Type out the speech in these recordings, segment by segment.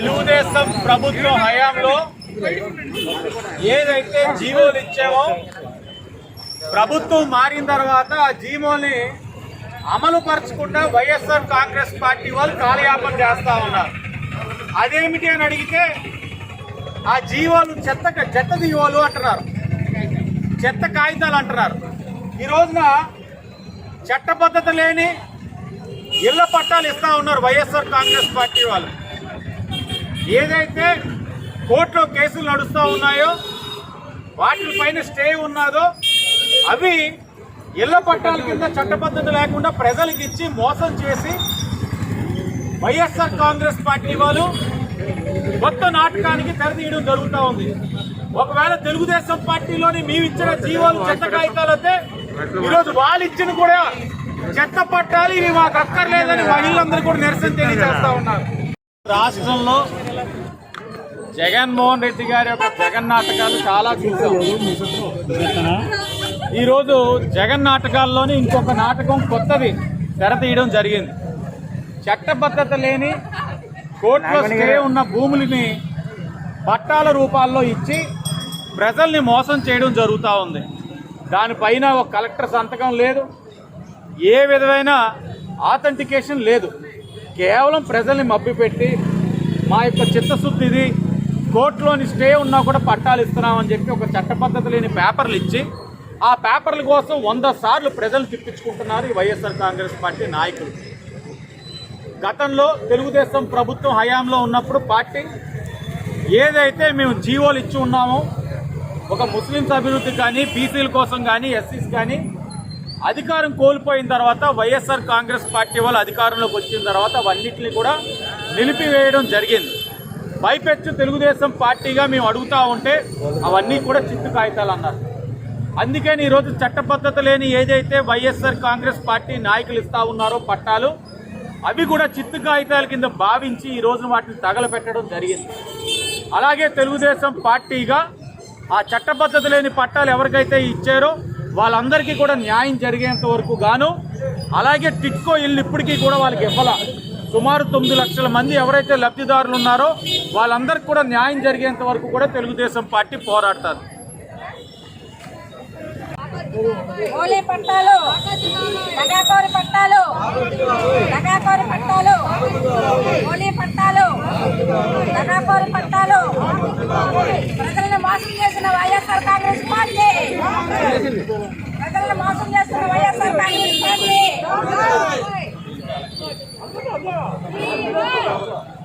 తెలుగుదేశం ప్రభుత్వం హయాంలో ఏదైతే జీవోలు ఇచ్చామో ప్రభుత్వం మారిన తర్వాత ఆ జీవోని అమలు పరచకుండా వైఎస్ఆర్ కాంగ్రెస్ పార్టీ వాళ్ళు కాలయాపన చేస్తా ఉన్నారు. అదేమిటి అని అడిగితే ఆ జీవోలు చెత్త చెత్త జీవోలు అంటున్నారు. చెత్త కాగితాలు అంటున్నారు. ఈ రోజున చట్టబద్ధత లేని ఇళ్ళ పట్టాలు ఇస్తా ఉన్నారు వైఎస్ఆర్ కాంగ్రెస్ పార్టీ వాళ్ళు. ఏదైతే కోర్టులో కేసులు నడుస్తూ ఉన్నాయో వాటిపైన స్టే ఉన్నదో అవి ఇళ్ళ పట్టాల కింద చట్టబద్ధత లేకుండా ప్రజలకు ఇచ్చి మోసం చేసి వైఎస్ఆర్ కాంగ్రెస్ పార్టీ వాళ్ళు కొత్త నాటకానికి తెరదీయడం జరుగుతూ ఉంది. ఒకవేళ తెలుగుదేశం పార్టీలోని మేము ఇచ్చిన జీవాలు చెత్త కాగితాలు అయితే ఈరోజు వాళ్ళు ఇచ్చిన కూడా చెత్త పట్టాలి ఇవి మాకు అక్కర్లేదని మహిళలందరూ కూడా నిరసన తెలియజేస్తా ఉన్నారు. రాష్ట్రంలో జగన్మోహన్ రెడ్డి గారి యొక్క జగన్ నాటకాలు చాలా చూసాం. ఈరోజు జగన్ నాటకాల్లోని ఇంకొక నాటకం కొత్తది తెర తీయడం జరిగింది. చట్టబద్ధత లేని కోర్టులో స్టే ఉన్న భూములని పట్టాల రూపాల్లో ఇచ్చి ప్రజల్ని మోసం చేయడం జరుగుతూ ఉంది. దానిపైన ఒక కలెక్టర్ సంతకం లేదు. ఏ విధమైన ఆథెంటికేషన్ లేదు. కేవలం ప్రజల్ని మభ్యపెట్టి మా యొక్క చిత్తశుద్ధి ఇది కోర్టులోని స్టే ఉన్నా కూడా పట్టాలు ఇస్తున్నామని చెప్పి ఒక చట్టబద్ధత లేని పేపర్లు ఇచ్చి ఆ పేపర్ల కోసం వంద సార్లు ప్రజలు తిప్పించుకుంటున్నారు ఈ వైఎస్ఆర్ కాంగ్రెస్ పార్టీ నాయకులు. గతంలో తెలుగుదేశం ప్రభుత్వం హయాంలో ఉన్నప్పుడు పార్టీ ఏదైతే మేము జీవోలు ఇచ్చి ఉన్నామో ఒక ముస్లింస్ అభివృద్ధి కానీ బీసీల కోసం కానీ ఎస్సీస్ కానీ అధికారం కోల్పోయిన తర్వాత వైఎస్ఆర్ కాంగ్రెస్ పార్టీ వాళ్ళు అధికారంలోకి వచ్చిన తర్వాత అవన్నింటినీ కూడా నిలిపివేయడం జరిగింది. పైపెచ్చు తెలుగుదేశం పార్టీగా మేము అడుగుతా ఉంటే అవన్నీ కూడా చిత్తు కాగితాలు అన్నారు. అందుకని ఈరోజు చట్టబద్ధత లేని ఏదైతే వైఎస్ఆర్ కాంగ్రెస్ పార్టీ నాయకులు ఇస్తా ఉన్నారో పట్టాలు అవి కూడా చిత్తు కాగితాల కింద భావించి ఈ రోజున వాటిని తగలపెట్టడం జరిగింది. అలాగే తెలుగుదేశం పార్టీగా ఆ చట్టబద్ధత లేని పట్టాలు ఎవరికైతే ఇచ్చారో వాళ్ళందరికీ కూడా న్యాయం జరిగేంత వరకు గాను అలాగే టిట్కో ఇల్లు ఇప్పటికీ కూడా వాళ్ళకి ఇవ్వాల? సుమారు తొమ్మిది లక్షల మంది ఎవరైతే లబ్ధిదారులు ఉన్నారో వాళ్ళందరికీ కూడా న్యాయం జరిగేంత వరకు కూడా తెలుగుదేశం పార్టీ పోరాడతారు. ఓలీ పట్టాలు నగాకోరి పట్టాలు నగాకోరి పట్టాలు ఓలీ పట్టాలు నగాకోరి పట్టాలు. ప్రజలను మోసం చేసిన వైఎస్ఆర్ కాంగ్రెస్ పార్టీ ప్రజలను మోసం చేస్తున్న వైఎస్ఆర్ కాంగ్రెస్ పార్టీ.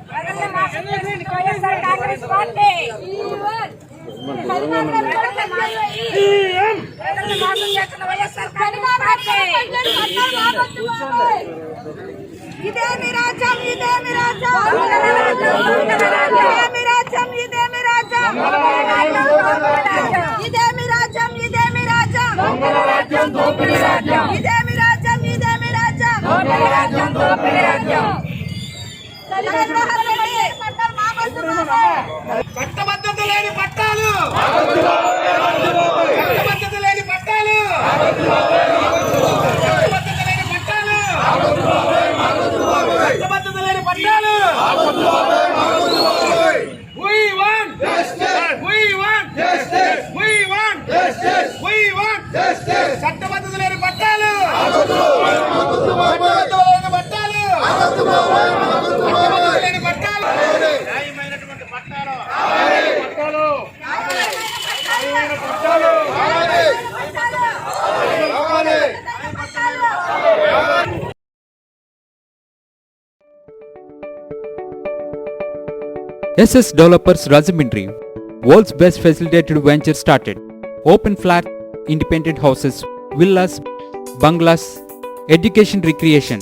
ప్రజలను మోసం చేస్తున్న వైఎస్ఆర్ కాంగ్రెస్ పార్టీ ప్రజలను మోసం చేస్తున్న వైఎస్ఆర్ కాంగ్రెస్ పార్టీ ఇదేమి రాజ్యం ఇదేమి రాజ్యం ఇదేమి రాజ్యం ఇదేమి రాజ్యం ఇదేమి రాజ్యం ఇదేమి రాజ్యం ఇదేమి రాజ్యం ఇదేమి రాజ్యం జగన్మోహన్ రెడ్డి పట్టాలు మా వస్తున్నాయి. చట్టబద్ధత లేని పట్టాలు చట్టబద్ధత లేని పట్టాలు చట్టబద్ధత లేని పట్టాలు చట్టబద్ధత లేని పట్టాలు We want We want We want We want చట్టబద్ధత లేని పట్టాలు చట్టబద్ధత లేని పట్టాలు చట్టబద్ధత లేని పట్టాలు న్యాయమైనటువంటి పట్టాలు పట్టాలు న్యాయమైన పట్టాలు SS Developers Rajamindri, world's best facilitated venture started. Open flat, independent houses, villas, bungalows, education recreation.